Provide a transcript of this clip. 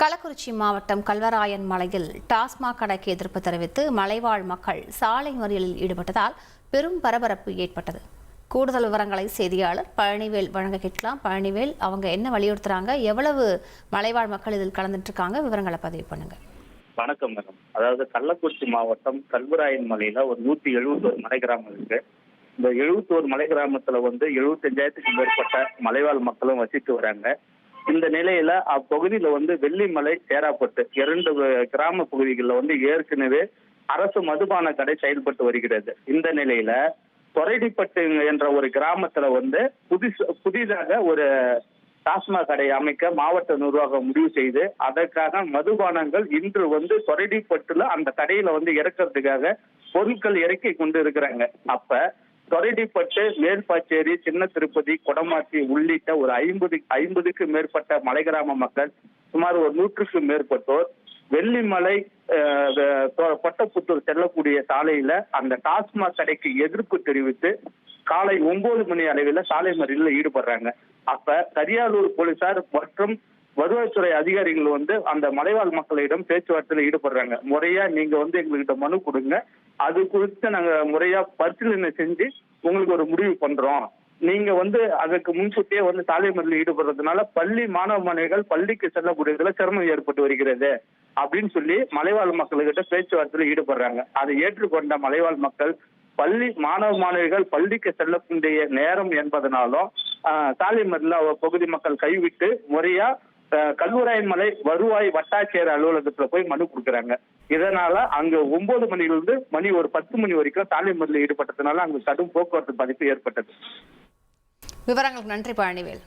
கள்ளக்குறிச்சி மாவட்டம் கல்வராயன் மலையில் டாஸ்மாக் கடைக்கு எதிர்ப்பு தெரிவித்து மலைவாழ் மக்கள் சாலை மறியலில் ஈடுபட்டதால் பெரும் பரபரப்பு ஏற்பட்டது. கூடுதல் விவரங்களை செய்தியாளர் பழனிவேல் வழங்க கேட்கலாம். பழனிவேல் அவங்க என்ன வலியுறுத்துறாங்க? எவ்வளவு மலைவாழ் மக்கள் இதில் கலந்துட்டு இருக்காங்க விவரங்களை பதிவு பண்ணுங்க. வணக்கம் மேடம். அதாவது கள்ளக்குறிச்சி மாவட்டம் கல்வராயன் மலையில ஒரு நூத்தி எழுபத்தோரு மலை கிராமம் இருக்கு. இந்த எழுபத்தோரு மலை கிராமத்துல வந்து எழுபத்தஞ்சாயிரத்துக்கு மேற்பட்ட மலைவாழ் மக்களும் வசித்து வராங்க. இந்த நிலையில அப்பகுதியில வந்து வெள்ளிமலை சேராப்பட்டு. இரண்டு கிராம பகுதிகளில் வந்து ஏற்கனவே அரசு மதுபான கடை செயல்பட்டு வருகிறது. இந்த நிலையில தொரைடிப்பட்டு என்ற ஒரு கிராமத்துல வந்து புதுசு புதிதாக ஒரு டாஸ்மாக் கடை அமைக்க மாவட்ட நிர்வாகம் முடிவு செய்து அதற்காக மதுபானங்கள் இன்று வந்து தொரைடிப்பட்டுல அந்த கடையில வந்து இறக்கிறதுக்காக பொருட்கள் இறக்கி கொண்டு இருக்கிறாங்க. அப்ப தொரடிப்பட்டு மேல்பாச்சேரி சின்ன திருப்பதி கொடமாச்சி உள்ளிட்ட ஒரு ஐம்பது ஐம்பதுக்கு மேற்பட்ட மலை கிராம மக்கள் சுமார் ஒரு நூற்றுக்கும் மேற்பட்டோர் வெள்ளிமலை அஹ், செல்லக்கூடிய சாலையில அந்த டாஸ்மாக் கடைக்கு எதிர்ப்பு தெரிவித்து காலை ஒன்பது மணி அளவில் சாலை மறியலில் ஈடுபடுறாங்க. அப்ப கரியாலூர் போலீசார் மற்றும் வருவாய்த்துறை அதிகாரிகள் வந்து அந்த மலைவாழ் மக்களிடம் பேச்சுவார்த்தையில் ஈடுபடுறாங்க. முறையா நீங்க வந்து எங்ககிட்ட மனு கொடுங்க. அது குறித்து நாங்க முறையா பரிசீலனை செஞ்சு உங்களுக்கு ஒரு முடிவு பண்றோம். நீங்க வந்து அதற்கு முன்கூட்டியே வந்து சாலை மறியலில் ஈடுபடுறதுனால பள்ளி மாணவ மாணவிகள் பள்ளிக்கு செல்லக்கூடியதுல சிரமம் ஏற்பட்டு வருகிறது அப்படின்னு சொல்லி மலைவாழ் மக்கள்கிட்ட பேச்சுவார்த்தையில் ஈடுபடுறாங்க. அதை ஏற்றுக்கொண்ட மலைவாழ் மக்கள் பள்ளி மாணவ மாணவிகள் பள்ளிக்கு செல்லக்கூடிய நேரம் என்பதனாலும் சாலை மறியல பகுதி மக்கள் கைவிட்டு முறையா கல்லூராயன் மலை வருவாய் வட்டாட்சியர் அலுவலகத்துல போய் மனு கொடுக்குறாங்க. இதனால அங்க ஒன்பது மணிலிருந்து மணி ஒரு பத்து மணி வரைக்கும் சாலை மறியலில் ஈடுபட்டதுனால அங்க கடும் போக்குவரத்து பாதிப்பு ஏற்பட்டது. விவரங்களுக்கு நன்றி பழனிவேல்.